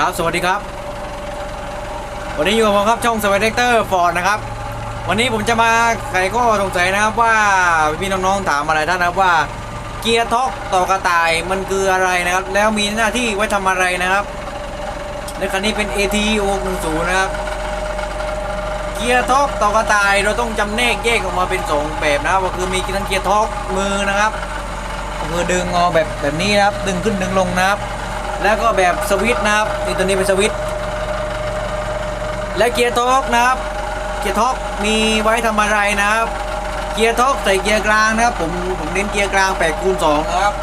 ครับ สวัสดีครับ วันนี้อยู่กับผมครับช่องสวัสดีเตอร์ฟอร์ดนะครับ วันนี้ผมจะมาไขข้อสงสัยนะครับว่าพี่น้องๆถามอะไรท่านนะครับว่าเกียร์ท็อกต่อกระต่ายมันคืออะไรนะครับ แล้วมีหน้าที่ไว้ทำอะไรนะครับในคันนี้เป็น AT 610นะครับ เกียร์ท็อกต่อกระต่ายเราต้องจำแนกแยกออกมาเป็นสองแบบนะครับก็คือมีทั้งเกียร์ท็อกมือนะครับก็คือดึงงอแบบแบบนี้นะครับ ดึงขึ้นดึงลงนะครับ แล้วก็แบบสวิตช์นะครับนี่ตัวนี้เป็นสวิตช์และเกียร์ท็อกนะครับ เกียร์ท็อกมีไว้ทำอะไรนะครับ เกียร์ท็อกใส่เกียร์กลางนะครับ ผมผมเน้นเกียร์กลาง8คูณ2นะครับ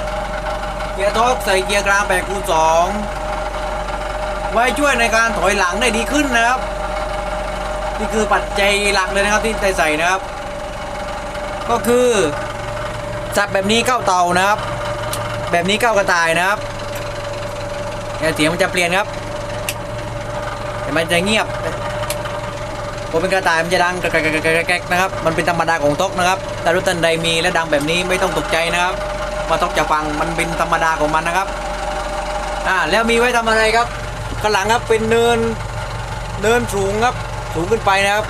เกียร์ท็อกใส่เกียร์กลาง8คูณ2ไว้ช่วยในการถอยหลังได้ดีขึ้นนะครับ นี่คือปัจจัยหลักเลยนะครับที่ใส่นะครับ ก็คือจับแบบนี้เข้าเตานะครับ แบบนี้เข้ากระต่ายนะครับ เนี่ยเสียงมันจะเปลี่ยนครับแต่มันจะเงียบผมเป็นกระต่ายมันจะดังแกรกๆๆๆนะครับ มันเป็นธรรมดาของทกนะครับ แต่รถตันใดมีและดังแบบนี้ไม่ต้องตกใจนะครับว่าทกจะฟังมันเป็นธรรมดาของมันนะครับ อ่าแล้วมีไว้ทำอะไรครับข้างหลังครับเป็นเนินเนินสูงครับ สูงขึ้นไปนะครับ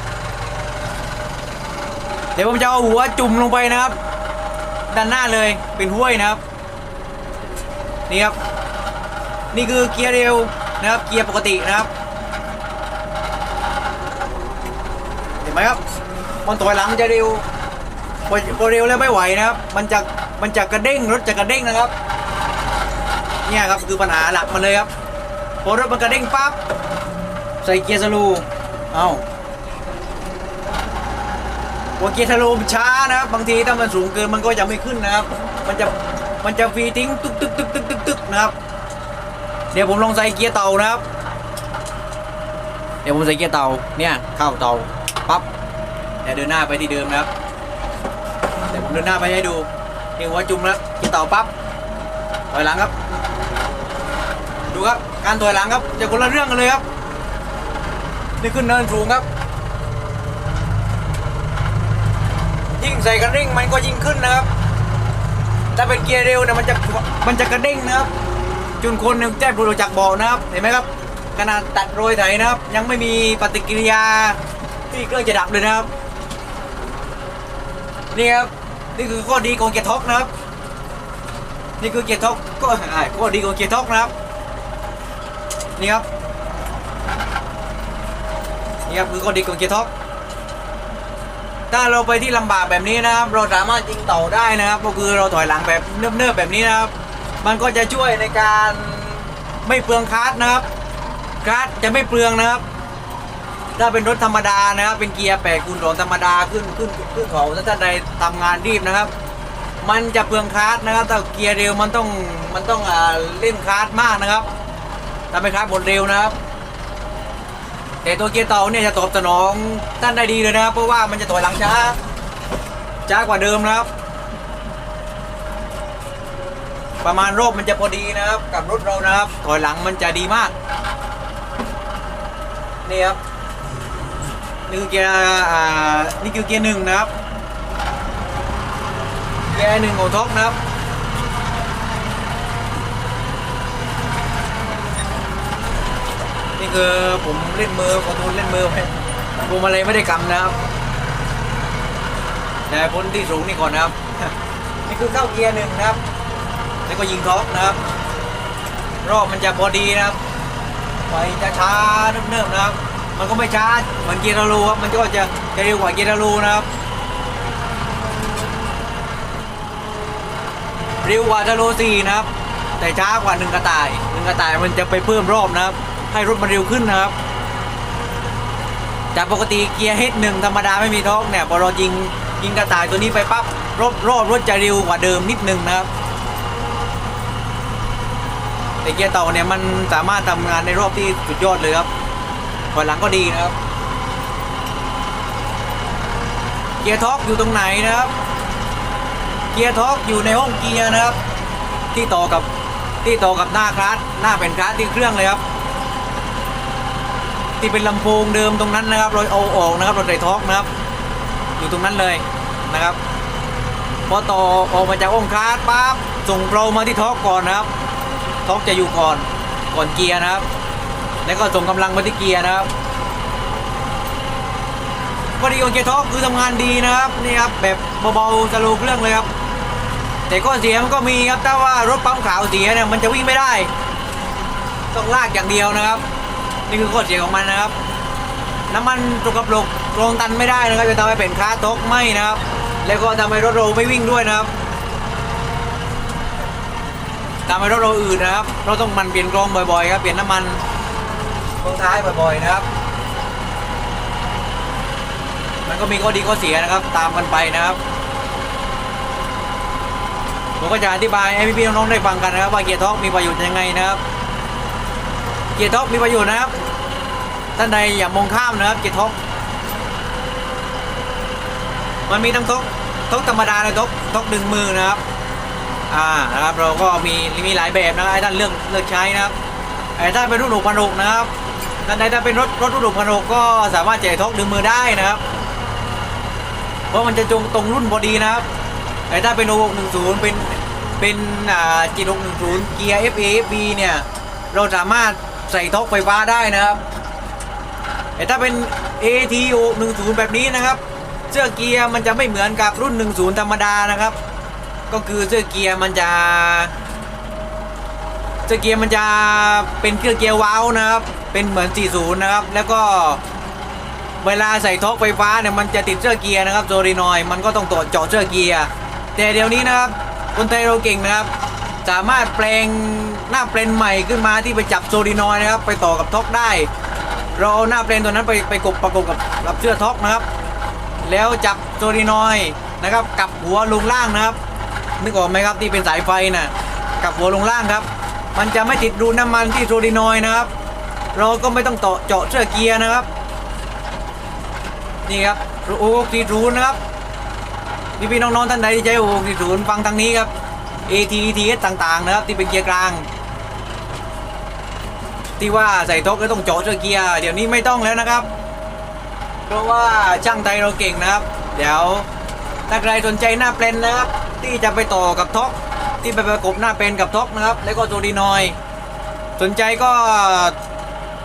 เดี๋ยวผมจะเอาหัวจุ่มลงไปนะครับ ด้านหน้าเลยเป็นห้วยนะครับ นี่ครับ นี่คือเกียร์เร็วนะครับ เกียร์ปกตินะครับเห็นไหมครับ มันถอยหลังจะเร็วพอพอเร็วแล้วไม่ไหวนะครับ มันจะมันจะกระเด้งรถจะกระเด้งนะครับ เนี่ยครับคือปัญหาหลักมันเลยครับพอรถมันกระเด้งปั๊บใส่เกียร์สโลูเอาหัวเกียร์ทะลุช้านะครับบางทีถ้ามันสูงเกินมันก็จะไม่ขึ้นนะครับ มันจะมันจะฟีทิ้งตึกตึกตึกตึกตึกตึกนะครับ เดี๋ยวผมลองใส่เกียร์เตานะครับ เดี๋ยวผมใส่เกียร์เตาเนี่ยเข้าเตาปั๊บเดี๋ยวเดินหน้าไปที่เดิมนะครับเดี๋ยวผมเดินหน้าไปให้ดูนี่หัวจุ่มแล้วเกียร์เตาปั๊บถอยหลังครับ ดูครับการถอยหลังครับจะคนละเรื่องกันเลยครับนี่ขึ้นเนินสูงครับ ยิ่งใส่กระเด้งมันก็ยิ่งขึ้นนะครับถ้าเป็นเกียร์เร็วเนี่ยมันจะมันจะกระเด้งนะครับ จนคนนี่ยแจ้งปลุกจากเบาะนะครับ เห็นไหมครับขนาดตัดโรยไถนะครับ ยังไม่มีปฏิกิริยาที่เครื่องจะดับเลยนะครับ นี่ครับนี่คือข้อดีของเกียร์ท็อกนะครับ นี่คือเกียร์ท็อกก็อ่าข้อดีของเกียร์ท็อกนะครับ นี่ครับนี่ครับคือข้อดีของเกียร์ท็อกถ้าเราไปที่ลำบากแบบนี้นะครับ เราสามารถยิงเต่าได้นะครับ ก็คือเราถอยหลังแบบเนิบๆแบบนี้นะครับ มันก็จะช่วยในการไม่เปลืองคาร์ดนะครับคาร์ดจะไม่เปลืองนะครับ ถ้าเป็นรถธรรมดานะครับ เป็นเกียร์แปดคูณสองธรรมดาขึ้นขึ้นขึ้นเขาถ้าท่านใดทำงานรีบนะครับ มันจะเปลืองคาร์ดนะครับแต่เกียร์เร็วมันต้องมันต้องเล่นคาร์ดมากนะครับทำให้คาร์ดหมดเร็วนะครับแต่ตัวเกียร์เต่าเนี่ยจะตอบสนองท่านได้ดีเลยนะครับ เพราะว่ามันจะถอยหลังช้าช้ากว่าเดิมนะครับ ประมาณรอบมันจะพอดีนะครับ กับรถเรานะครับถอยหลังมันจะดีมาก นี่ครับนี่คือเกียร์อ่านี่คือเกียร์หนึ่งนะครับ เกียร์หนึ่งของท็อปนะครับนี่คือผมเล่นมือขอโทษเล่นมือไปพวงมาลัยไม่ได้กำนะครับ แต่พ้นที่สูงนี่ก่อนนะครับ นี่คือเข้าเกียร์หนึ่งนะครับ แล้วก็ยิงท็อปนะครับ รอบมันจะพอดีนะครับไฟจะช้าเนิบๆนะครับ มันก็ไม่ช้าเหมือนเกียร์ทะลูครับมันก็จะจะเร็วกว่าเกียร์ทะลูนะครับเร็วกว่าทะลูสี่นะครับ แต่ช้ากว่าหนึ่งกระต่ายหนึ่งกระต่ายมันจะไปเพิ่มรอบนะครับ ให้รถมันเร็วขึ้นนะครับจากปกติเกียร์เฮดหนึ่งธรรมดาไม่มีท็อร์กเนี่ยพอเรายิงยิงกระต่ายตัวนี้ไปปั๊บรอบรอบรถจะเร็วกว่าเดิมนิดนึงนะครับ แต่เกียร์เต่าเนี่ยมันสามารถทำงานในรอบที่สุดยอดเลยครับถอยหลังก็ดีนะครับ เกียร์ท็อกอยู่ตรงไหนนะครับ เกียร์ท็อกอยู่ในห้องเกียร์นะครับ ที่ต่อกับที่ต่อกับหน้าคลัสหน้าเป็นคลัสที่เครื่องเลยครับ ที่เป็นลำโพงเดิมตรงนั้นนะครับเราเอาออกนะครับเราใส่ท็อกนะครับ อยู่ตรงนั้นเลยนะครับพอต่อออกมาจากองค์คาร์ปั๊บส่งเรามาที่ท็อกก่อนนะครับ ท็อกจะอยู่ก่อนก่อนเกียร์นะครับ แล้วก็ส่งกำลังมาที่เกียร์นะครับข้อดีของเกียร์ท็อกคือทำงานดีนะครับนี่ครับแบบเบาๆสโลว์เครื่องเลยครับ แต่ข้อเสียมันก็มีครับถ้าว่ารถปั๊มขาวเสียเนี่ยมันจะวิ่งไม่ได้ ต้องลากอย่างเดียวนะครับ นี่คือข้อเสียของมันนะครับ น้ำมันตกกระปลกลงตันไม่ได้นะครับจะทำให้เป็นคาท็อกไหมนะครับ แล้วก็ทำให้รถเราไม่วิ่งด้วยนะครับ ทำให้รถเราอืดนะครับ เราต้องมันเปลี่ยนกรองบ่อยๆครับ เปลี่ยนน้ำมันกรองท้ายบ่อยๆนะครับ มันก็มีข้อดีข้อเสียนะครับ ตามกันไปนะครับ ผมก็จะอธิบายให้พี่ๆน้องๆได้ฟังกันนะครับ ว่าเกียร์ท็อกมีประโยชน์ยังไงนะครับ เกียร์ท็อกมีประโยชน์นะครับ ท่านใดอย่ามองข้ามนะครับ เกียร์ท็อกมันมีทั้งท็อกท็อกธรรมดาและท็อกท็อกดึงมือนะครับ อ่านะครับเราก็มีมีหลายแบบนะครับให้ท่านเลือกเลือกใช้นะครับไอ้ถ้าเป็นรุ่นหกพันหกนะครับท่านใดถ้าเป็นรถรถรุ่นหกพันหกก็สามารถจ่ทอกดึงมือได้นะครับเพราะมันจะจงตรงรุ่นพอดีนะครับแต่ถ้าเป็น6 1 0เป็นเป็นอ่าจี6 1 0เกียร์ FA FB เนี่ยเราสามารถใส่ทอกไฟฟ้าได้นะครับแต่ถ้าเป็น AT 6 1 0 แบบนี้นะครับ เสื้อเกียร์มันจะไม่เหมือนกับรุ่น 10 ธรรมดานะครับ ก็คือเสื้อเกียร์มันจะเสื้อเกียร์มันจะเป็นเครื่องเกียร์ว้าวนะครับ เป็นเหมือน 40 นะครับ แล้วก็เวลาใส่ท็อกไฟฟ้าเนี่ยมันจะติดเสื้อเกียร์นะครับโซลินอยมันก็ต้องต่อเจาะเสื้อเกียร์แต่เดี๋ยวนี้นะครับคนไทยเราเก่งนะครับ สามารถแปลงหน้าแปลนใหม่ขึ้นมาที่ไปจับโซลินอยนะครับ ไปต่อกับท็อกได้ เราเอาหน้าแปลนตัวนั้นไปไปกบประกบกับกับเสื้อท็อกนะครับ แล้วจับโซลินอยนะครับกับหัวลงล่างนะครับ นึกออกไหมครับที่เป็นสายไฟน่ะกับหัวลงล่างครับ มันจะไม่ติดรูน้ำมันที่โซลินอยด์นะครับ เราก็ไม่ต้องต่อเจาะเสื้อเกียร์นะครับ นี่ครับโอ้สี่ศูนะครับพี่พี่น้องๆท่านใดที่ใช้โอ้สี่ศูฟังทางนี้ครับ AT ETS ต่างๆนะครับ ที่เป็นเกียร์กลาง ที่ว่าใส่ท็อกแล้วต้องเจาะเชือเกียร์เดี๋ยวนี้ไม่ต้องแล้วนะครับ เพราะว่าช่างไทยเราเก่งนะครับ เดี๋ยวถ้าใครสนใจหน้าเปลนนะครับ ที่จะไปต่อกับท็อกที่ไปประกบหน้าเปลนกับท็อกนะครับ แล้วก็โซดีนอย สนใจก็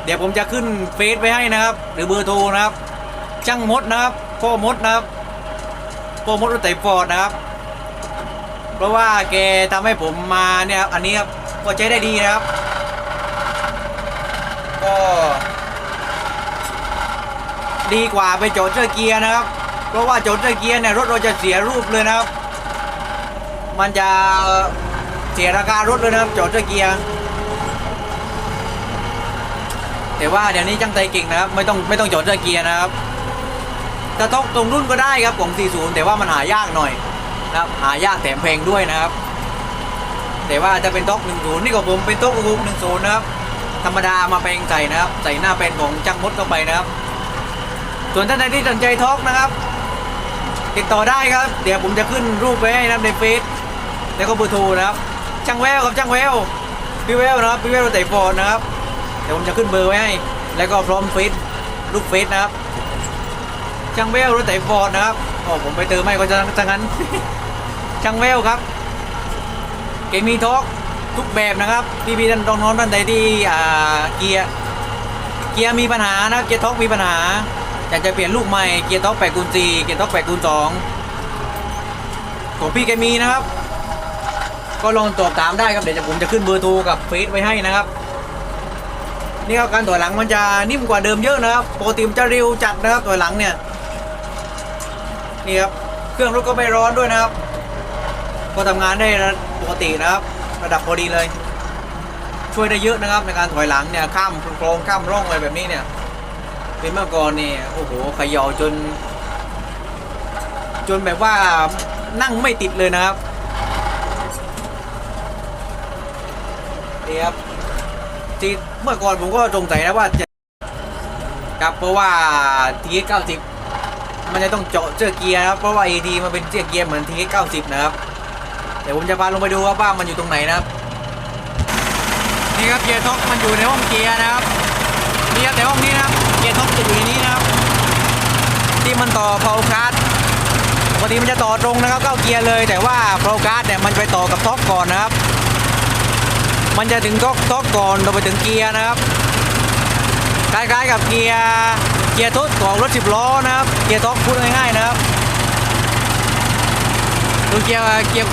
เดี๋ยวผมจะขึ้นเฟซไว้ให้นะครับ หรือเบอร์โทรนะครับ ช่างมดนะครับพ่อมดนะครับพ่อมดรถไถฟอร์ดนะครับ เพราะว่าแกทำให้ผมมาเนี่ยครับอันนี้ครับก็ใช้ได้ดีนะครับ ก็ดีกว่าไปโจดเจอเกียร์นะครับ เพราะว่าโจดเจอเกียร์เนี่ยรถเราจะเสียรูปเลยนะครับ มันจะเสียราคารถเลยนะครับโจดเจอเกียร์แต่ว่าเดี๋ยวนี้จังไตเก่งนะครับ ไม่ต้องไม่ต้องจอดเจอเกียร์นะครับแต่ต้องตรงรุ่นก็ได้ครับของ 40 แต่ว่ามันหายากหน่อยนะครับหายากแถมแพงด้วยนะครับ แต่ว่าจะเป็นต๊อก10นี่ก็ผมเป็นต๊อก10นะครับธรรมดามาแปลงใส่นะครับ ใส่หน้าเป็นของจังมดเข้าไปนะครับ ส่วนท่านใดที่สนใจท็อกนะครับ ติดต่อได้ครับ เดี๋ยวผมจะขึ้นรูปไว้ให้นะในเฟซ แล้วก็เบอร์โทรนะครับช่างแววครับช่างแววพี่แววนะครับพี่แววรถไต่ฟอร์ดนะครับเดี๋ยวผมจะขึ้นเบอร์ไว้ให้ แล้วก็พร้อมเฟซรูปเฟซนะครับช่างแววรถไถฟอร์ดนะครับโอ้ผมไปเติมให้ก็จะจะงั้นช่างแววครับเกมีทอกทุกแบบนะครับพี่พี่ท่านน้องๆท่านใดที่อ่าเกียร์เกียร์มีปัญหานะเกียร์ท็อกมีปัญหาอยากจะเปลี่ยนลูกใหม่เกียร์ท็อกแปดคูณสี่เกียร์ท็อกแปดคูณสองของพี่แกมีนะครับ ก็ลองตอบถามได้ครับเดี๋ยวผมจะขึ้นเบอร์โทรกับเฟซไว้ให้นะครับนี่ครับการถอยหลังมันจะนิ่มกว่าเดิมเยอะนะครับปกติมันจะเร็วจัดนะครับถอยหลังเนี่ยนี่ครับเครื่องรถก็ไม่ร้อนด้วยนะครับ ก็ทำงานได้ปกตินะครับ ระดับพอดีเลย ช่วยได้เยอะนะครับ ในการถอยหลังเนี่ยข้ามโครงข้ามร่องอะไรแบบนี้เนี่ยเป็นเมื่อก่อนเนี่ยโอ้โหขย่าจน จนแบบว่านั่งไม่ติดเลยนะครับ ครับที่เมื่อก่อนผมก็สงสัยนะว่าจะครับเพราะว่าทีเก้าสิบมันจะต้องเจาะเชือกเกียร์นะครับเพราะว่า AT มันเป็นเชือกเกียร์เหมือนทีเก้าสิบนะครับเดี๋ยวผมจะพาลงไปดูว่าบ้านมันอยู่ตรงไหนนะครับนี่ครับเกียร์ท็อกมันอยู่ในห้องเกียร์นะครับนี่ครับแต่ห้องนี้นะครับเกียร์ท็อกจะอยู่ในนี้นะครับ ที่มันต่อเพาคาร์ดปกติมันจะต่อตรงนะครับเข้าเกียร์เลย แต่ว่าเพาคาร์ดเนี่ยมันไปต่อกับท็อกก่อนนะครับ มันจะถึงท็อกท็อกก่อนเราไปถึงเกียร์นะครับคล้ายๆกับเกียร์เกียร์ทุกของรถสิบล้อนะครับ เกียร์ท็อกพูดง่ายๆนะครับดูเกียร์เกียร์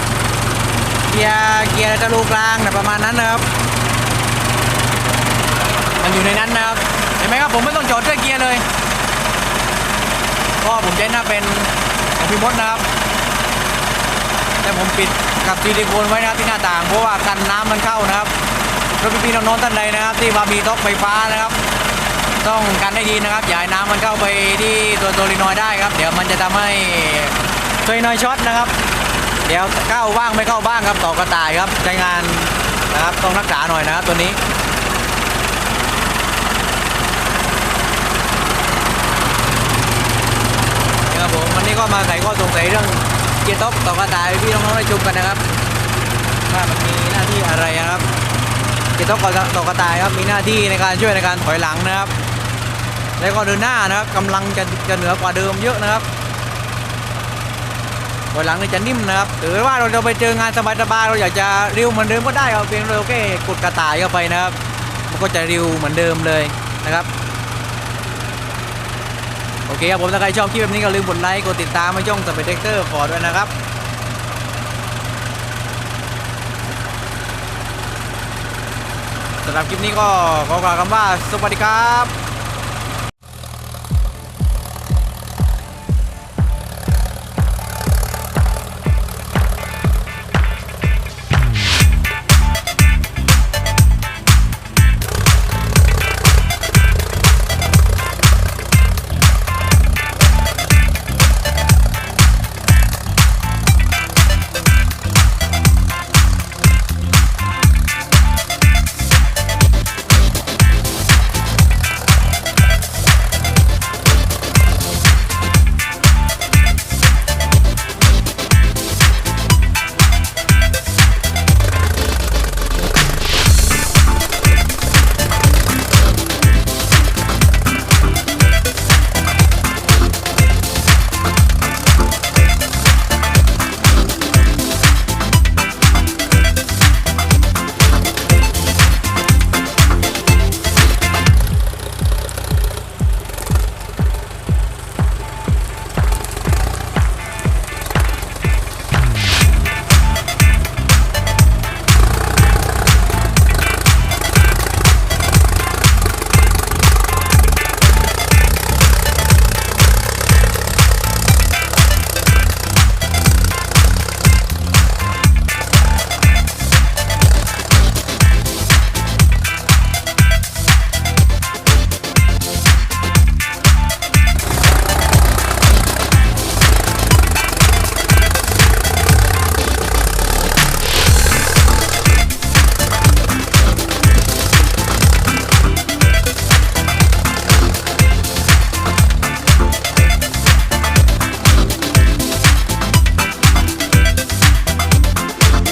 เกียร์เกียร์จะรูกลางนะประมาณนั้นนะครับ มันอยู่ในนั้นนะครับเห็นไหมครับผมไม่ต้องจอดด้วยเกียร์เลยก็ผมใช้หน้าเป็นของพี่มดนะครับ แต่ผมปิด กับซิลิโคนไว้นะครับที่หน้าต่าง เพราะว่ากันน้ำมันเข้านะครับรถพี่ๆน้องๆท่านใดนะครับ ที่มามีท็อกไฟฟ้านะครับ ต้องกันให้ดีนะครับอย่าให้น้ำมันเข้าไปที่ตัวตัวรีนอยได้ครับ เดี๋ยวมันจะทำให้ตัวรีนอยช็อตนะครับ เดี๋ยวเข้าบ้างไม่เข้าบ้างครับต่อกระต่ายครับใช้งานนะครับต้องรักษาหน่อยนะครับตัวนี้ครับผมวันนี้ก็มาไขข้อสงสัยเรื่อง กียร์ท็อกต่อกระต่ายพี่น้องๆได้ชมกันนะครับว่ามันมีหน้าที่อะไรนะครับเกียร์ท็อกต่อกระต่ายครับมีหน้าที่ในการช่วยในการถอยหลังนะครับ แล้วก็เดินหน้านะครับกำลังจะจะเหนือกว่าเดิมเยอะนะครับถอยหลังนี่จะนิ่มนะครับหรือว่าเราจะไปเจองานสบายๆเราอยากจะริ้วเหมือนเดิมก็ได้ครับเพียงเราแค่กดกระต่ายเข้าไปนะครับ มันก็จะริ้วเหมือนเดิมเลยนะครับ เคครับผมถ้าใครชอบคลิปแบบนี้ก็ลืมกดไลค์กดติดตามมาช่องสเปเดคเตอร์ฟอร์ด้วยนะครับสำหรับคลิปนี้ก็ขอกล่าวคำว่าสวัสดีครับ